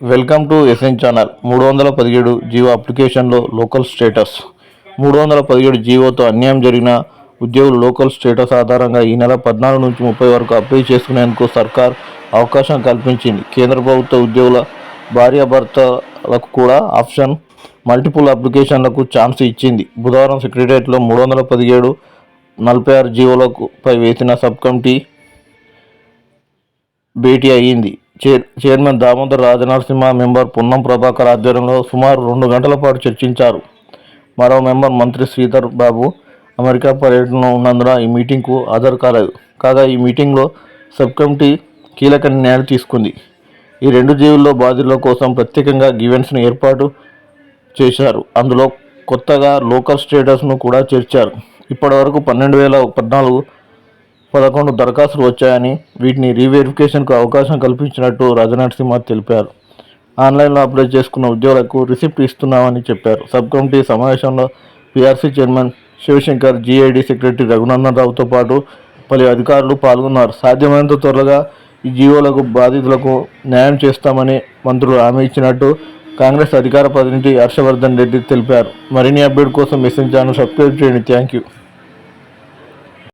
Welcome to SN channel. మూడు వందల పదిహేడు జీవో అప్లికేషన్లో లోకల్ స్టేటస్. మూడు వందల పదిహేడు జీవోతో అన్యాయం జరిగిన ఉద్యోగులు లోకల్ స్టేటస్ ఆధారంగా ఈ నెల పద్నాలుగు నుంచి ముప్పై వరకు అప్లై చేసుకునేందుకు సర్కార్ అవకాశం కల్పించింది. కేంద్ర ప్రభుత్వ ఉద్యోగుల భార్యాభర్తలకు కూడా ఆప్షన్ మల్టిపుల్ అప్లికేషన్లకు ఛాన్స్ ఇచ్చింది. బుధవారం సెక్రటరియట్లో మూడు వందల పదిహేడు నలభై ఆరు జీవోలకు పై వేసిన సబ్ కమిటీ భేటీ అయ్యింది. చైర్మన్ దామోదర్ రాజనరసింహ మెంబర్ పున్నం ప్రభాకర్ ఆధ్వర్యంలో సుమారు రెండు గంటల పాటు చర్చించారు. మరో మెంబర్ మంత్రి శ్రీధర్ బాబు అమెరికా పర్యటనలో ఉన్నందున ఈ మీటింగ్కు హాజరు కాలేదు. కాగా ఈ మీటింగ్లో సబ్ కమిటీ కీలక నిర్ణయాలు తీసుకుంది. ఈ రెండు జీవుల్లో బాధితుల కోసం ప్రత్యేకంగా గివెన్స్ను ఏర్పాటు చేశారు. అందులో కొత్తగా లోకల్ స్టేటస్ను కూడా చేర్చారు. ఇప్పటివరకు పన్నెండు వేల పద్నాలుగు పదకొండు దరఖాస్తులు వచ్చాయని వీటిని రీవెరిఫికేషన్కు అవకాశం కల్పించినట్టు రాజనరసింహ తెలిపారు. ఆన్లైన్లో అప్లై చేసుకున్న ఉద్యోగులకు రిసిప్ట్ ఇస్తున్నామని చెప్పారు. సబ్ కమిటీ సమావేశంలో PRC chairman Shivashankar GID secretary Raghunandan రావుతో పాటు పలు అధికారులు పాల్గొన్నారు. సాధ్యమైనంత త్వరగా ఈ జీవోలకు బాధితులకు న్యాయం చేస్తామని మంత్రులు హామీ ఇచ్చినట్టు కాంగ్రెస్ అధికార ప్రతినిధి హర్షవర్ధన్ రెడ్డి తెలిపారు. మరిన్ని అప్డేట్ కోసం మెసేజ్ ఛానల్ సబ్స్క్రైబ్ చేయండి. Thank you.